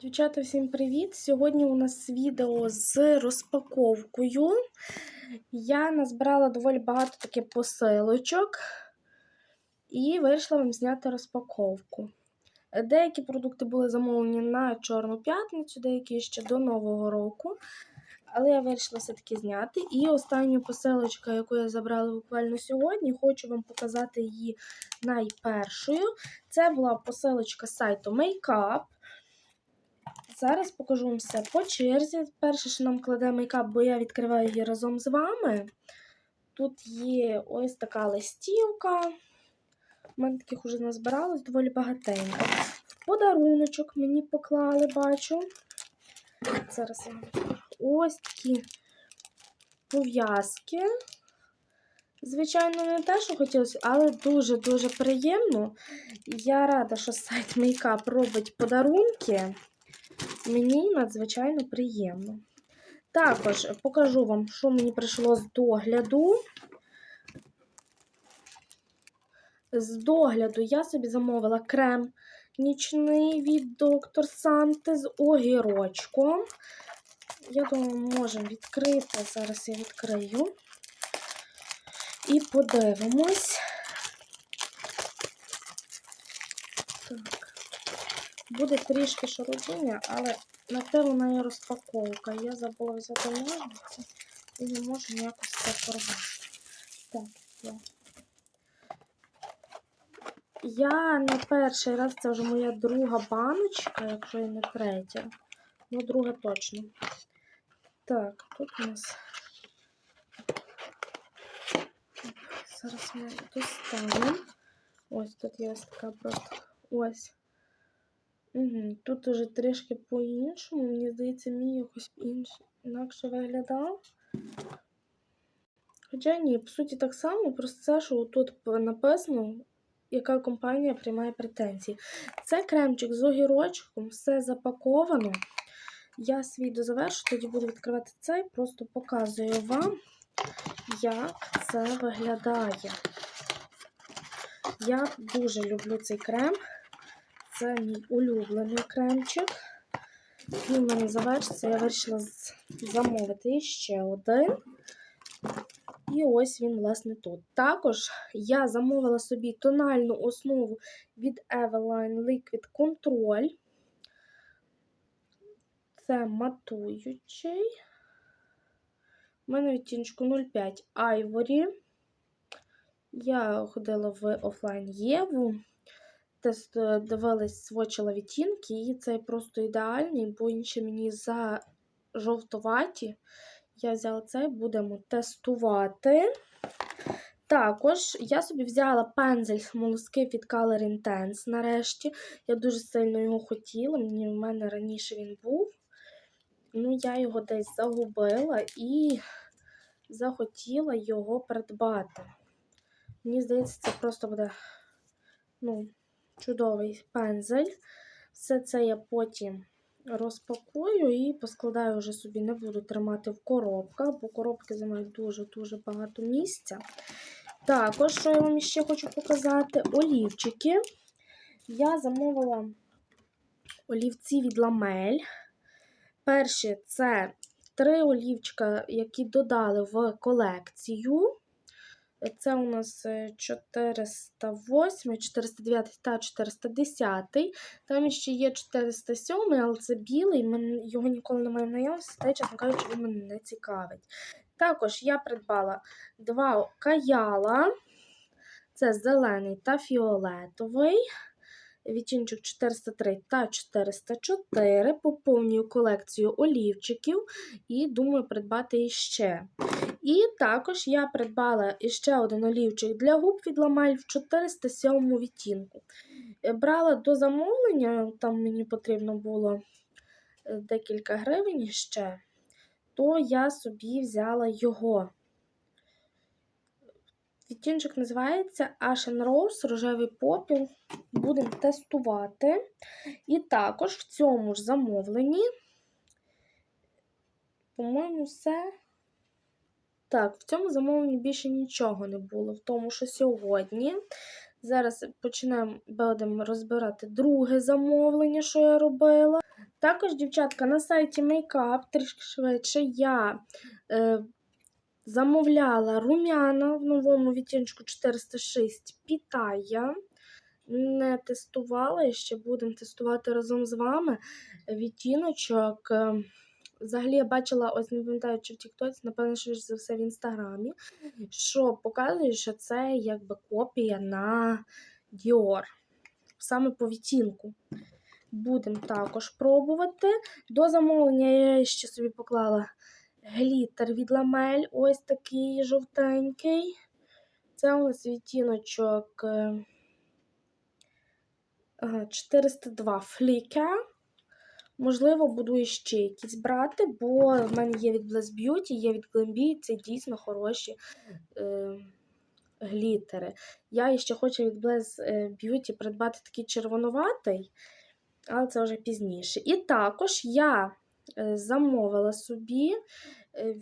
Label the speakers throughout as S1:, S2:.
S1: Дівчата, всім привіт! Сьогодні у нас відео з розпаковкою. Я назбирала доволі багато таких посилочок і вирішила вам зняти розпаковку. Деякі продукти були замовлені на Чорну п'ятницю, деякі ще до Нового року. Але я вирішила все-таки зняти. І остання посилочка, яку я забрала буквально сьогодні, хочу вам показати її найпершою. Це була посилочка з сайту Makeup. Зараз покажу вам все по черзі. Перше, що нам кладе мейкап, бо я відкриваю її разом з вами. Тут є ось така листівка. У мене таких вже назбиралось доволі багатенько. Подаруночок мені поклали, бачу. Зараз я. Ось такі пов'язки. Звичайно, не те, що хотілося, але дуже-дуже приємно. Я рада, що сайт Makeup робить подарунки. Мені надзвичайно приємно. Також покажу вам, що мені прийшло з догляду. З догляду я собі замовила крем нічний від доктор Санти з огірочком. Я думаю, можемо відкрити. Зараз я відкрию. І подивимось. Так. Буде трішки шарудіння, але на те вона є розпаковка. Я забула взяти ножниці і не можу якось це порвати. Так, я. Я на перший раз, це вже моя друга баночка, якщо і не третя. Ну, друга точно. Так, тут у нас. Зараз ми достанемо. Ось тут є така просто. Ось. Угу. Тут уже трішки по-іншому. Мені здається, мій якось інш... інакше виглядав. Хоча ні, по суті, так само, просто це, що тут написано, яка компанія приймає претензії. Це кремчик з огірочком, все запаковано. Я свій дозавершу, тоді буду відкривати цей, просто показую вам, як це виглядає. Я дуже люблю цей крем. Це мій улюблений кремчик. Він мене завершиться. Я вирішила замовити ще один. І ось він, власне, тут. Також я замовила собі тональну основу від Eveline Liquid Control. Це матуючий. У мене відтіночку 05 Ivory. Я ходила в офлайн Єву. Тест дивилась, свочила відтінки, і це просто ідеальний, бо інші мені за жовтуваті. Я взяла цей, будемо тестувати. Також я собі взяла пензель Small від Color Intense нарешті. Я дуже сильно його хотіла, мені в мене раніше він був. Ну, я його десь загубила і захотіла його придбати. Мені здається, це просто буде, ну, чудовий пензель. Все це я потім розпакую і поскладаю вже собі, не буду тримати в коробках, бо коробки займають дуже-дуже багато місця. Також, що я вам ще хочу показати, олівчики. Я замовила олівці від ламель. Перші це три олівчика, які додали в колекцію. Це у нас 408, 409 та 410. Там ще є 407, але це білий, його ніколи немає в наявності, та, чесно кажучи, він мене не цікавить. Також я придбала два каяла. Це зелений та фіолетовий. Відтінчик 403 та 404. Поповнюю колекцію олівчиків і думаю придбати іще. І також я придбала іще один олівчик для губ від Ламаль в 407 відтінку. Брала до замовлення, там мені потрібно було декілька гривень ще, то я собі взяла його. Відтінчик називається Ashen Rose, рожевий попіл. Будемо тестувати. І також в цьому ж замовленні, по-моєму, все. Так, в цьому замовленні більше нічого не було. В тому, що сьогодні Зараз почнемо будемо розбирати друге замовлення, що я робила. Також, дівчатка, на сайті Makeup трішки швидше я е, замовляла рум'яна в новому відтіночку 406 Pitaya. Не тестувала і ще будемо тестувати разом з вами відтіночок. е, Взагалі я бачила, ось не пам'ятаю, чи в Тіктоці, напевно, швидше за все в інстаграмі, що показує, що це якби копія на Dior. Саме по відтінку. Будемо також пробувати. До замовлення я ще собі поклала глітер від ламель. Ось такий жовтенький. Це у нас відтіночок е, 402 фліка. Можливо, буду іще якісь брати, бо в мене є від Bless Beauty, є від Glambi, це дійсно хороші е, глітери. Я ще хочу від Bless е, Beauty придбати такий червонуватий, але це вже пізніше. І також я е, замовила собі е,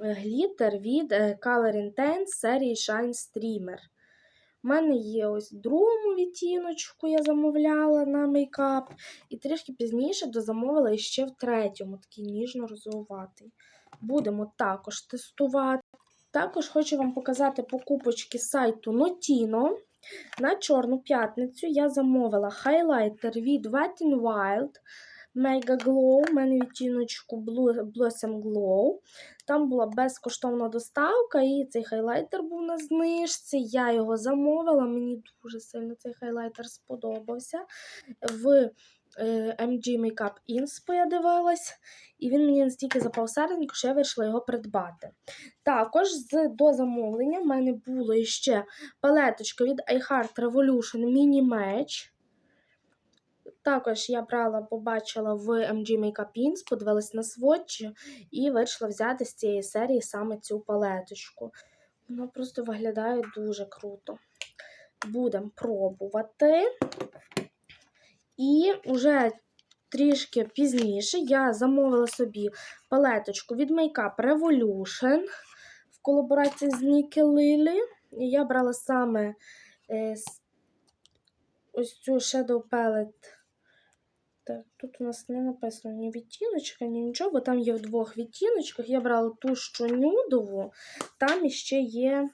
S1: глітер від Color Intense серії Shine Streamer. У мене є ось другому відтіночку, я замовляла на мейкап. І трішки пізніше дозамовила ще в третьому, такий ніжно-розовуватий. Будемо також тестувати. Також хочу вам показати покупочки сайту Notino. На Чорну п'ятницю я замовила хайлайтер від Wet n Wild Mega Glow. У мене відтіночку Blossom Glow. Там була безкоштовна доставка, і цей хайлайтер був на знижці. Я його замовила. Мені дуже сильно цей хайлайтер сподобався. В е, MG Makeup Inspo я дивилась, і він мені настільки запав серденько, що я вирішила його придбати. Також з до замовлення в мене було ще палеточка від iHeart Revolution Mini Match. Також я брала, побачила в MG Makeup Ins, подивилась на сводчі і вирішила взяти з цієї серії саме цю палеточку. Вона просто виглядає дуже круто. Будемо пробувати. І вже трішки пізніше я замовила собі палеточку від Makeup Revolution в колаборації з Нікі Лілі. І я брала саме е, ось цю Shadow Palette. Так, тут у нас не написано ні відтіночка, ні нічого, бо там є в двох відтіночках. Я брала ту, що нюдову, там іще є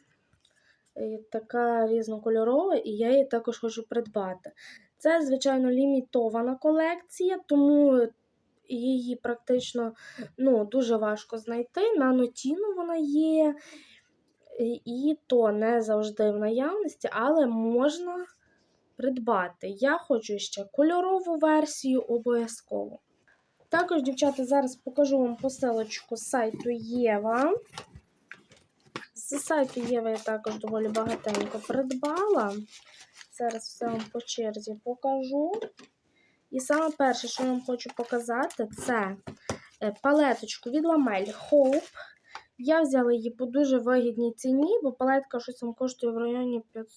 S1: е, така різнокольорова, і я її також хочу придбати. Це, звичайно, лімітована колекція, тому її практично ну, дуже важко знайти. На нотіну вона є, і- і то не завжди в наявності, але можна придбати. Я хочу ще кольорову версію обов'язково. Також, дівчата, зараз покажу вам посилочку з сайту Єва. З сайту Єва я також доволі багатенько придбала. Зараз все вам по черзі покажу. І саме перше, що вам хочу показати, це е, палеточку від Ламель Hope. Я взяла її по дуже вигідній ціні, бо палетка щось вам коштує в районі 500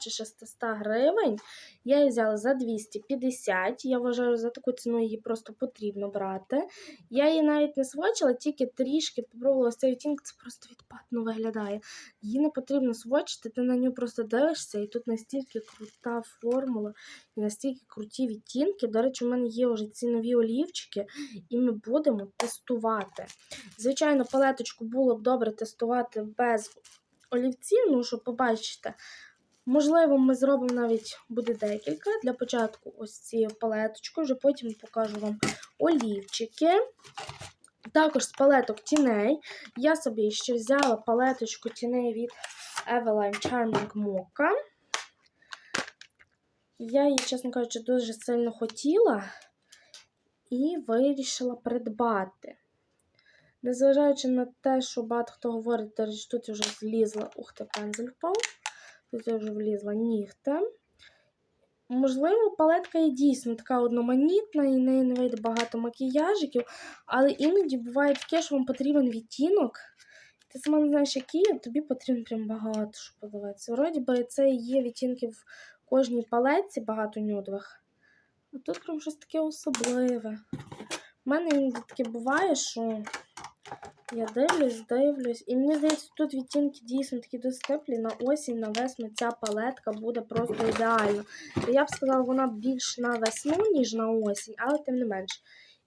S1: чи 600 гривень. Я її взяла за 250. Я вважаю, за таку ціну її просто потрібно брати. Я її навіть не свочила, тільки трішки попробувала цей відтінок, це просто відпадно виглядає. Її не потрібно свочити, ти на нього просто дивишся, і тут настільки крута формула і настільки круті відтінки. До речі, у мене є вже ці нові олівчики, і ми будемо тестувати. Звичайно, палеточку було б добре тестувати без олівців, ну що побачите. Можливо, ми зробимо навіть буде декілька. Для початку ось цією палеточкою, вже потім покажу вам олівчики. Також з палеток тіней. Я собі ще взяла палеточку тіней від Eveline Charming Mocha. Я її, чесно кажучи, дуже сильно хотіла і вирішила придбати. Незважаючи на те, що багато хто говорить, речі, тут вже злізла, ух ти, пензель впав. Тут вже влізла нігтем. Можливо, палетка є дійсно така одноманітна, і неї не вийде багато макіяжиків, але іноді буває таке, що вам потрібен відтінок. Ти сама не знаєш, який, а тобі потрібно прям багато, щоб подивитися. Вроді би, це і є відтінки в кожній палетці, багато нюдових. А тут прям щось таке особливе. У мене іноді таке буває, що Я дивлюсь, дивлюсь. І мені здається, тут відтінки дійсно такі досить теплі. На осінь, на весну ця палетка буде просто ідеальна. Я б сказала, вона більш на весну, ніж на осінь, але тим не менш.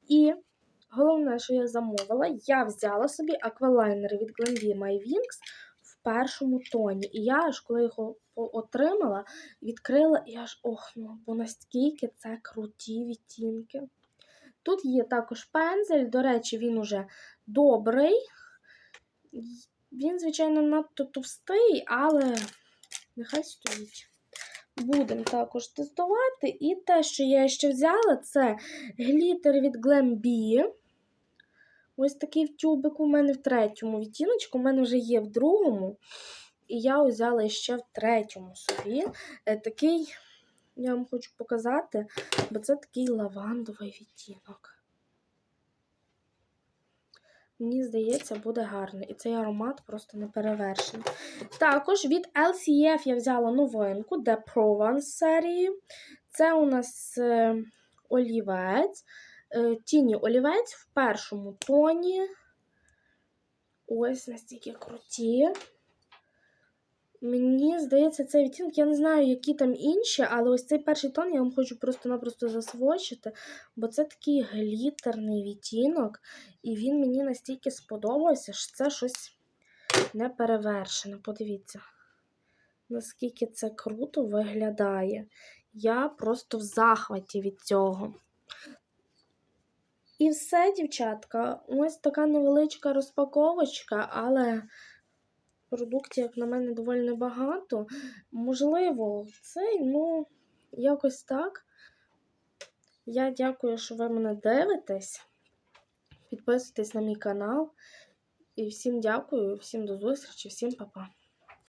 S1: І головне, що я замовила, я взяла собі аквалайнери від Glambi My Wings в першому тоні. І я аж коли його отримала, відкрила і аж охнула, бо наскільки це круті відтінки. Тут є також пензель, до речі, він уже добрий. Він, звичайно, надто товстий, але нехай стоїть. Будемо також тестувати. І те, що я ще взяла, це глітер від Glambi. Ось такий в тюбику у мене в третьому відтіночку, у мене вже є в другому. І я взяла ще в третьому собі. Е, Такий, я вам хочу показати, бо це такий лавандовий відтінок. Мені здається, буде гарно. І цей аромат просто неперевершений. Також від LCF я взяла новинку The Provence серії. Це у нас е, олівець. Е, тіні олівець в першому тоні. Ось настільки круті. Мені здається, цей відтінок, я не знаю, які там інші, але ось цей перший тон я вам хочу просто-напросто засвочити, бо це такий глітерний відтінок, і він мені настільки сподобався, що це щось неперевершене. Подивіться, наскільки це круто виглядає. Я просто в захваті від цього. І все, дівчатка, ось така невеличка розпаковочка, але продуктів, як на мене, доволі небагато. Можливо, цей, ну, якось так. Я дякую, що ви мене дивитесь. Підписуйтесь на мій канал. І всім дякую, всім до зустрічі, всім па-па.